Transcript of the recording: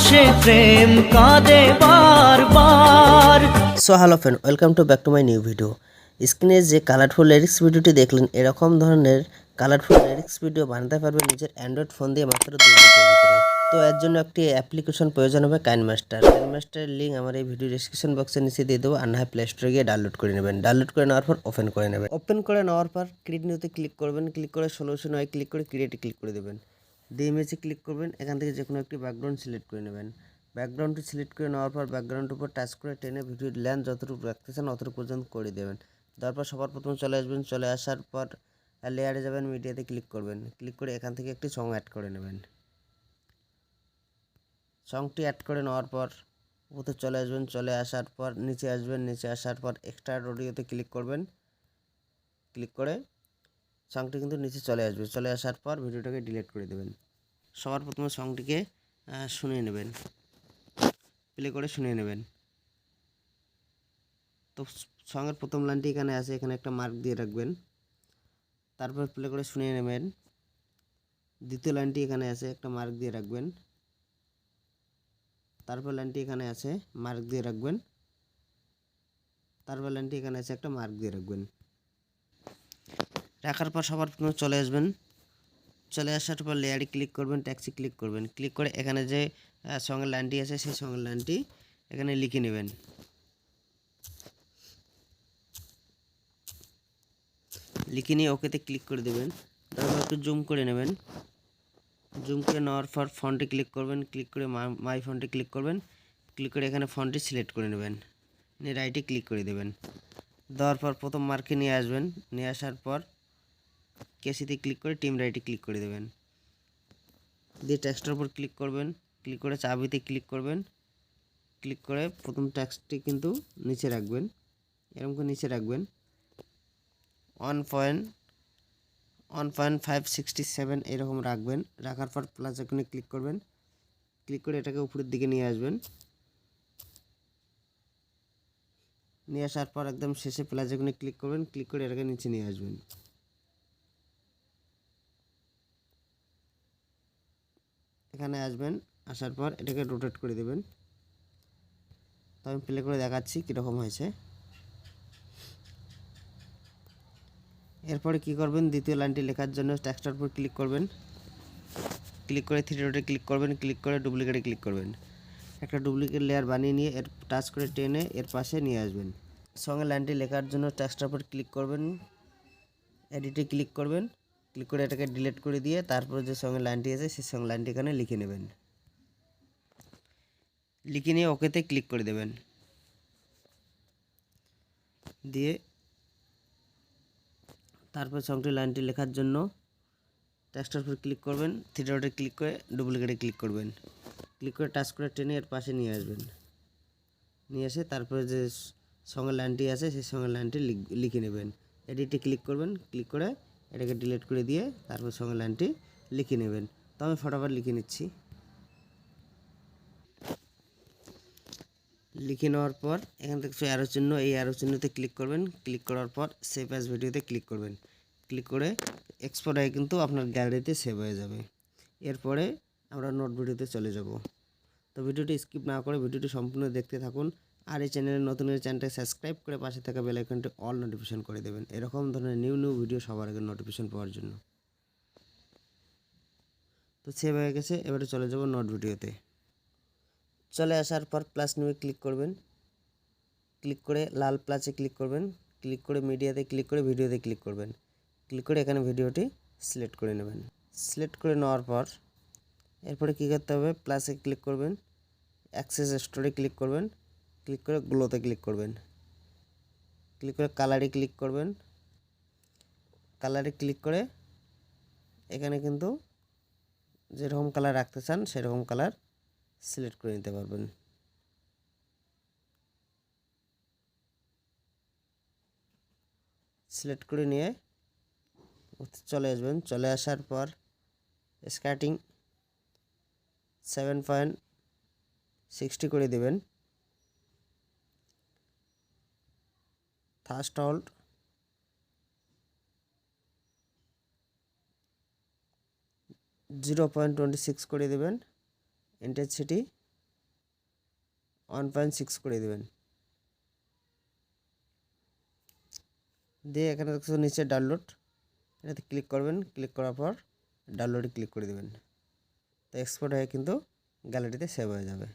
ভাসে প্রেম কাঁদে বারবার। So hello friend welcome to back to my new video স্ক্রিনে যে কালারফুল লিরিক্স ভিডিওটি দেখলেন, এরকম ধরনের কালারফুল লিরিক্স ভিডিও বানাতে পারবেন নিজের অ্যান্ড্রয়েড ফোন দিয়ে মাত্র দুই মিনিটের ভিতরে। তো এর জন্য একটি অ্যাপ্লিকেশন প্রয়োজন হবে কাইন মাস্টার কাইন মাস্টারের লিঙ্ক আমার এই ভিডিও ডিসক্রিপশন বক্সের নিচে দিয়ে দেবো। আর না প্লে স্টোরে গিয়ে ডাউনলোড করে নেবেন। ডাউনলোড করে নেওয়ার পর ওপেন করে নেবেন। ওপেন করে নেওয়ার পর ক্রিয়েট নিউতে ক্লিক করবেন। ক্লিক করে সলিউশন হয় ক্লিক করে ক্রিয়েটে ক্লিক করে দেবেন। দিয়ে ইমেজে ক্লিক করবেন, এখান থেকে যে কোনো একটি ব্যাকগ্রাউন্ড সিলেক্ট করে নেবেন। ব্যাকগ্রাউন্ডটি সিলেক্ট করে নেওয়ার পর ব্যাকগ্রাউন্ডের উপর টাচ করে টেনে ভিডিওর ল্যান্ড যতটুকু রাখতে চান অতটুকু পর্যন্ত করে দেবেন। তারপর সবার প্রথম চলে আসবেন, চলে আসার পর লেয়ারে যাবেন মিডিয়াতে ক্লিক করবেন। ক্লিক করে এখান থেকে একটি সং অ্যাড করে নেবেন। সংটি অ্যাড করে নেওয়ার পর উপরে চলে আসবেন, চলে আসার পর নিচে আসবেন, নিচে আসার পর এক্সট্রা অডিওতে ক্লিক করবেন। ক্লিক করে সংটি কিন্তু নিচে চলে আসবে। চলে আসার পর ভিডিওটাকে ডিলিট করে দেবেন। সবার প্রথমে সংটিকে শুনিয়ে নেবেন। প্লে করে শুনিয়ে নেবেন। তো সঙ্গের প্রথম লাইনটি এখানে আছে, এখানে একটা মার্ক দিয়ে রাখবেন। তারপর প্লে করে শুনে নেবেন। দ্বিতীয় লাইনটি এখানে আছে, একটা মার্ক দিয়ে রাখবেন। তারপর লাইনটি এখানে আছে মার্ক দিয়ে রাখবেন। তারপর লাইনটি এখানে আছে, একটা মার্ক দিয়ে রাখবেন। রাখার পর সবার প্রথমে চলে আসবেন। চলে আসার পর লেয়ারে ক্লিক করবেন ট্যাক্সি ক্লিক করবেন। ক্লিক করে এখানে যে সঙ্গের লাইনটি আছে, সেই সঙ্গের লাইনটি এখানে লিখে নেবেন। লিখে নিয়ে ওকেতে ক্লিক করে দেবেন। তারপর একটু জুম করে নেবেন। জুম করে নেওয়ার পর ফন্টে ক্লিক করবেন। ক্লিক করে মাই ফন্টে ক্লিক করবেন। ক্লিক করে এখানে ফন্টটি সিলেক্ট করে নেবেন। নিয়ে রাইটে ক্লিক করে দেবেন। দেওয়ার পর প্রথম মার্কে নিয়ে আসবেন। নিয়ে আসার পর কেসিতে ক্লিক করে টিম রাইটে ক্লিক করে দেবেন। দিয়ে ট্যাক্সটার উপর ক্লিক করবেন। ক্লিক করে চাবিতে ক্লিক করবেন। ক্লিক করে প্রথম ট্যাক্সটি কিন্তু নিচে রাখবেন। এরকম করে নিচে রাখবেন। One point one point five sixty seven এরকম রাখবেন। রাখার পর প্লাস এখানে ক্লিক করবেন। ক্লিক করে এটাকে উপরের দিকে নিয়ে আসবেন। নিয়ে আসার পর একদম শেষে প্লাস এখানে ক্লিক করবেন। ক্লিক করে এটাকে নিচে নিয়ে আসবেন। এখানে আসবেন, আসার পর এটাকে রোটেট করে দেবেন। তো আমি প্লে করে দেখাচ্ছি কীরকম হয়েছে। এরপরে কি করবেন, দ্বিতীয় লাইনটি লেখার জন্য টেক্সটার উপর ক্লিক করবেন। ক্লিক করে থ্রি ডটে ক্লিক করবেন ক্লিক করে ডুপ্লিকেটে ক্লিক করবেন। একটা ডুপ্লিকেট লেয়ার বানিয়ে নিয়ে এর টাচ করে টেনে এর পাশে নিয়ে আসবেন। সঙ্গে লাইনটি লেখার জন্য টেক্সটার উপর ক্লিক করবেন। এডিটে ক্লিক করবেন। ক্লিক করে এটাকে ডিলিট করে দিয়ে তারপর যে সঙ্গে লাইনটি আছে, সেই সঙ্গে লাইনটি এখানে লিখে নেবেন। লিখে নিয়ে ওকেতে ক্লিক করে দেবেন। দিয়ে তারপর সংটি লাইনটি লেখার জন্য টেক্সটার উপর ক্লিক করবেন থ্রি ডটে ক্লিক করে ডুপ্লিকেটে ক্লিক করবেন। ক্লিক করে টাচ করে টেনে এর পাশে নিয়ে আসবেন। নিয়ে এসে তারপরে যে সঙ্গে লাইনটি আছে, সেই সঙ্গে লাইনটি লিখে নেবেন। এডিটে ক্লিক করবেন ক্লিক করে এটাকে ডিলিট করে দিয়ে তারপর সঙ্গে লাইনটি লিখে নেবেন। তো আমি ফটাফট লিখে নিচ্ছি। লিখে নেওয়ার পর এখান থেকে অ্যারো চিহ্ন, এই অ্যারো চিহ্নতে ক্লিক করবেন। ক্লিক করার পর সেভ অ্যাজ ভিডিওতে ক্লিক করবেন। ক্লিক করে এক্সপোর্ট হয়ে কিন্তু আপনার গ্যালারিতে সেভ হয়ে যাবে। এরপরে আমরা নোট ভিডিওতে চলে যাব। তো ভিডিওটি স্কিপ না করে ভিডিওটি সম্পূর্ণ দেখতে থাকুন। আর এই চ্যানেলের নতুন এই চ্যানেলটি সাবস্ক্রাইব করে পাশে থাকা বেল আইকনটি অল নোটিফিকেশন করে দেবেন। এরকম ধরনের নিউ নিউ ভিডিও সবার আগে নোটিফিকেশন পাওয়ার জন্য। তো সেভ হয়ে গেছে, এবারে চলে যাব নোট ভিডিওতে চলে আসার পর প্লাস নিয়ে ক্লিক করবেন। ক্লিক করে লাল প্লাসে ক্লিক করবেন। ক্লিক করে মিডিয়াতে ক্লিক করে ভিডিওতে ক্লিক করবেন। ক্লিক করে এখানে ভিডিওটি সিলেক্ট করে নেবেন। সিলেক্ট করে নেওয়ার পর এরপরে কী করতে হবে? প্লাসে ক্লিক করবেন। অ্যাক্সেস স্টোরে ক্লিক করবেন। ক্লিক করে গ্লোতে ক্লিক করবেন। ক্লিক করে কালারে ক্লিক করবেন। কালারে ক্লিক করে এখানে কিন্তু যেরকম কালার রাখতে চান, সেরকম কালার সিলেক্ট করে নিতে পারবেন। সিলেক্ট করে নিয়ে চলে আসবেন। চলে আসার পর স্কার্টিং সেভেন পয়েন্ট সিক্সটি করে দেবেন। First halt zero point twenty six করে দেবেন। ইন্টেন্সিটি ওয়ান পয়েন্ট সিক্স করে দেবেন। দিয়ে এখানে দেখছ নিচে ডাউনলোড এটাতে ক্লিক করবেন। ক্লিক করার পর ডাউনলোডে ক্লিক করে দেবেন। তো এক্সপোর্ট হয়ে কিন্তু গ্যালারিতে সেভ হয়ে যাবে।